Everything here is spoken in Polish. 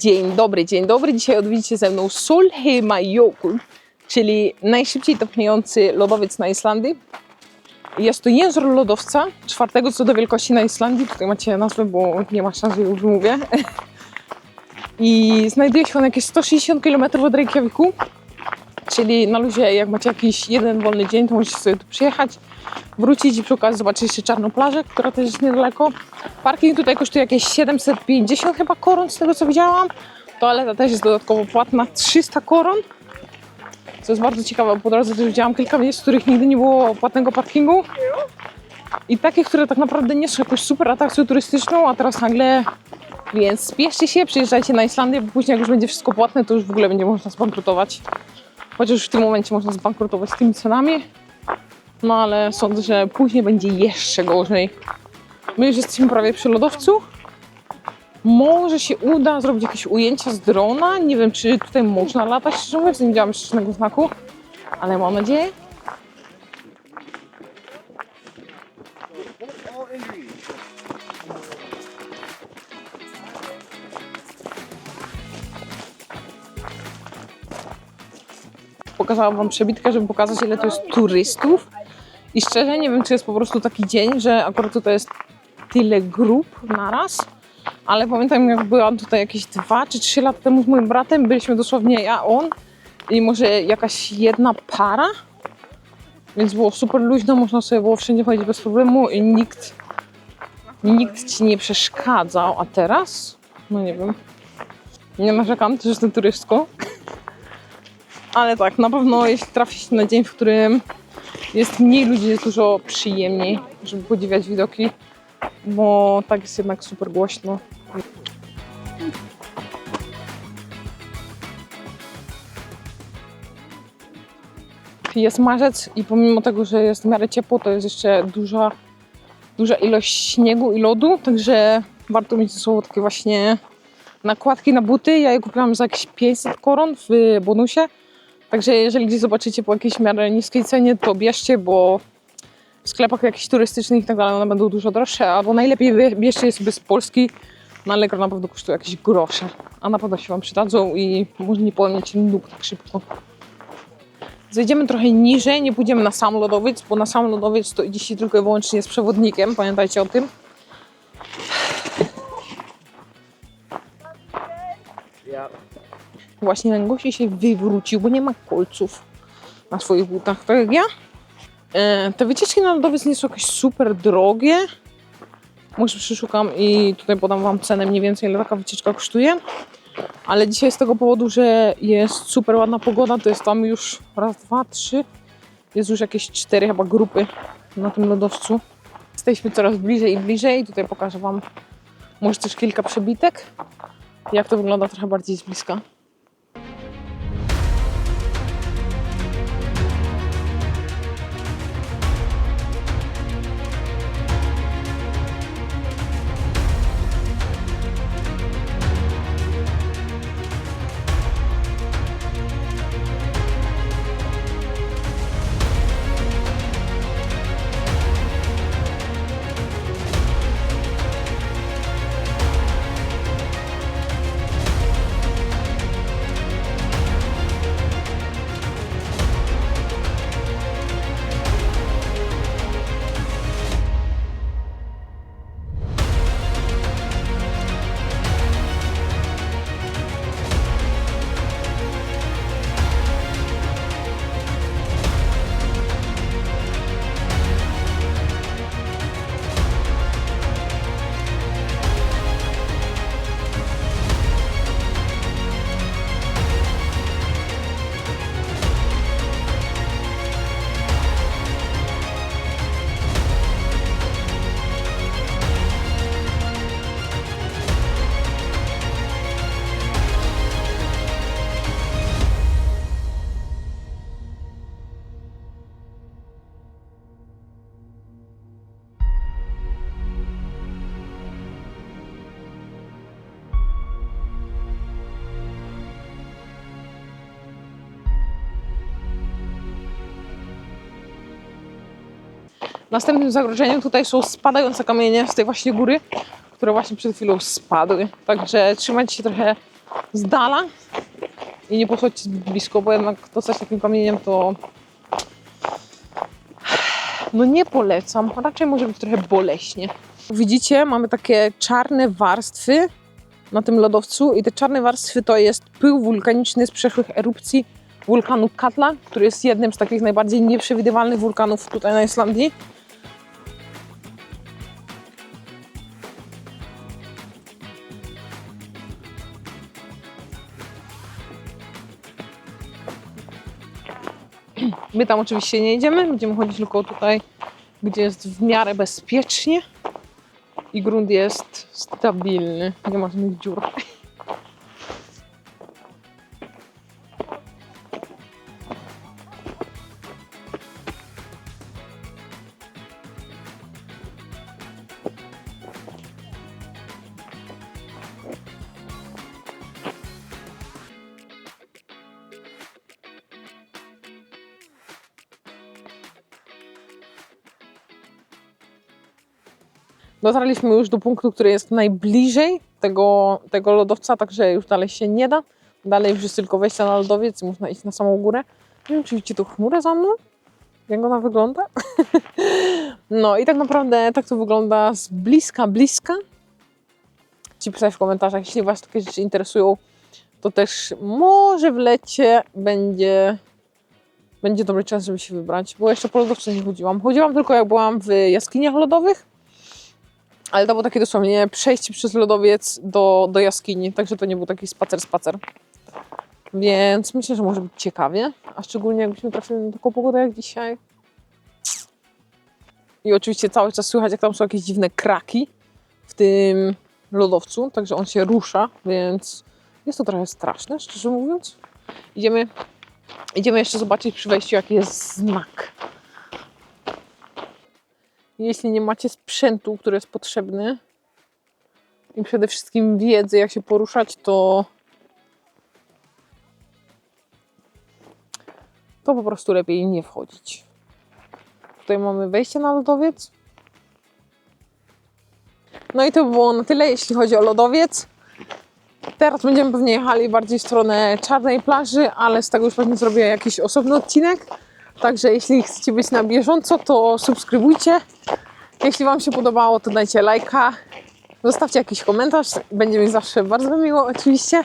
Dzień dobry, dzień dobry. Dzisiaj odwiedzicie ze mną Solheimajökull, czyli najszybciej topniejący lodowiec na Islandii. Jest to język lodowca, czwartego co do wielkości na Islandii. Tutaj macie nazwę, bo nie ma szans, że ją wymówię. I znajduje się on jakieś 160 km od Reykjaviku, czyli na luzie, jak macie jakiś jeden wolny dzień, to możecie sobie tu przyjechać, wrócić i przy okazji zobaczyć jeszcze czarną plażę, która też jest niedaleko. Parking tutaj kosztuje jakieś 750 chyba koron, z tego co widziałam. Toaleta też jest dodatkowo płatna, 300 koron. Co jest bardzo ciekawe, po drodze też widziałam kilka miejsc, w których nigdy nie było płatnego parkingu. I takie, które tak naprawdę nie są jakąś super atrakcją turystyczną, a teraz nagle... Więc spieszcie się, przyjeżdżajcie na Islandię, bo później jak już będzie wszystko płatne, to już w ogóle będzie można zbankrutować. Chociaż w tym momencie można zbankrutować z tymi cenami. No ale sądzę, że później będzie jeszcze gorzej. My już jesteśmy prawie przy lodowcu. Może się uda zrobić jakieś ujęcia z drona. Nie wiem, czy tutaj można latać. Szczerze mówiąc, nie widziałam jeszcze znaku. Ale mam nadzieję. Pokazałam wam przebitkę, żeby pokazać, ile to jest turystów. I szczerze nie wiem, czy jest po prostu taki dzień, że akurat tutaj jest tyle grup naraz. Ale pamiętam, jak byłam tutaj jakieś dwa czy trzy lata temu z moim bratem, byliśmy dosłownie ja, on i może jakaś jedna para. Więc było super luźno, można sobie było wszędzie chodzić bez problemu i nikt, nikt ci nie przeszkadzał. A teraz? No nie wiem. Nie narzekam, też jestem turystką. Ale tak, na pewno jeśli trafi się na dzień, w którym jest mniej ludzi, jest dużo przyjemniej, żeby podziwiać widoki, bo tak jest jednak super głośno. Jest marzec i pomimo tego, że jest w miarę ciepło, to jest jeszcze duża, duża ilość śniegu i lodu, także warto mieć ze sobą takie właśnie nakładki na buty. Ja je kupiłam za jakieś 500 koron w bonusie. Także jeżeli gdzieś zobaczycie po jakiejś miarę niskiej cenie, to bierzcie, bo w sklepach jakichś turystycznych i tak dalej one będą dużo droższe, albo najlepiej bie- bierzcie je sobie z Polski. Na Allegro na pewno kosztuje jakieś grosze, a na pewno się Wam przydadzą i może nie połamiecie nóg tak szybko. Zejdziemy trochę niżej, nie pójdziemy na sam lodowiec, bo na sam lodowiec to idzie się tylko i wyłącznie z przewodnikiem, pamiętajcie o tym. Właśnie ten gości się wywrócił, bo nie ma kolców na swoich butach, tak jak ja. E, te wycieczki na lodowiec nie są jakieś super drogie. Może przeszukam i tutaj podam Wam cenę mniej więcej, ile taka wycieczka kosztuje. Ale dzisiaj z tego powodu, że jest super ładna pogoda, to jest tam już raz, dwa, trzy. Jest już jakieś cztery chyba grupy na tym lodowcu. Jesteśmy coraz bliżej i bliżej. Tutaj pokażę Wam może też kilka przebitek. Jak to wygląda trochę bardziej z bliska. Następnym zagrożeniem tutaj są spadające kamienie z tej właśnie góry, które właśnie przed chwilą spadły. Także trzymajcie się trochę z dala i nie podchodźcie blisko, bo jednak dostać takim kamieniem to no nie polecam, raczej może być trochę boleśnie. Widzicie, mamy takie czarne warstwy na tym lodowcu i te czarne warstwy to jest pył wulkaniczny z przeszłych erupcji wulkanu Katla, który jest jednym z takich najbardziej nieprzewidywalnych wulkanów tutaj na Islandii. My tam oczywiście nie idziemy, będziemy chodzić tylko tutaj, gdzie jest w miarę bezpiecznie i grunt jest stabilny, nie ma żadnych dziur. Dotarliśmy już do punktu, który jest najbliżej tego, tego lodowca, także już dalej się nie da. Dalej już jest tylko wejście na lodowiec i można iść na samą górę. Nie wiem, czy widzicie tu chmurę za mną? Jak ona wygląda? no i tak naprawdę tak to wygląda z bliska, bliska. Ci pisać w komentarzach, jeśli Was takie rzeczy interesują, to też może w lecie będzie, będzie dobry czas, żeby się wybrać, bo jeszcze po lodowce nie chodziłam. Chodziłam tylko jak byłam w jaskiniach lodowych, ale to było takie dosłownie przejście przez lodowiec do, do jaskini, także to nie był taki spacer, spacer. Więc myślę, że może być ciekawie, a szczególnie jakbyśmy trafili na taką pogodę jak dzisiaj. I oczywiście cały czas słychać, jak tam są jakieś dziwne kraki w tym lodowcu, także on się rusza, więc jest to trochę straszne, szczerze mówiąc. Idziemy, idziemy jeszcze zobaczyć przy wejściu, jaki jest znak. Jeśli nie macie sprzętu, który jest potrzebny i przede wszystkim wiedzy, jak się poruszać, to to po prostu lepiej nie wchodzić. Tutaj mamy wejście na lodowiec. No i to by było na tyle, jeśli chodzi o lodowiec. Teraz będziemy pewnie jechali bardziej w stronę czarnej plaży, ale z tego już pewnie zrobię jakiś osobny odcinek. Także jeśli chcecie być na bieżąco, to subskrybujcie. Jeśli Wam się podobało, to dajcie lajka. Zostawcie jakiś komentarz. Będzie mi zawsze bardzo miło, oczywiście.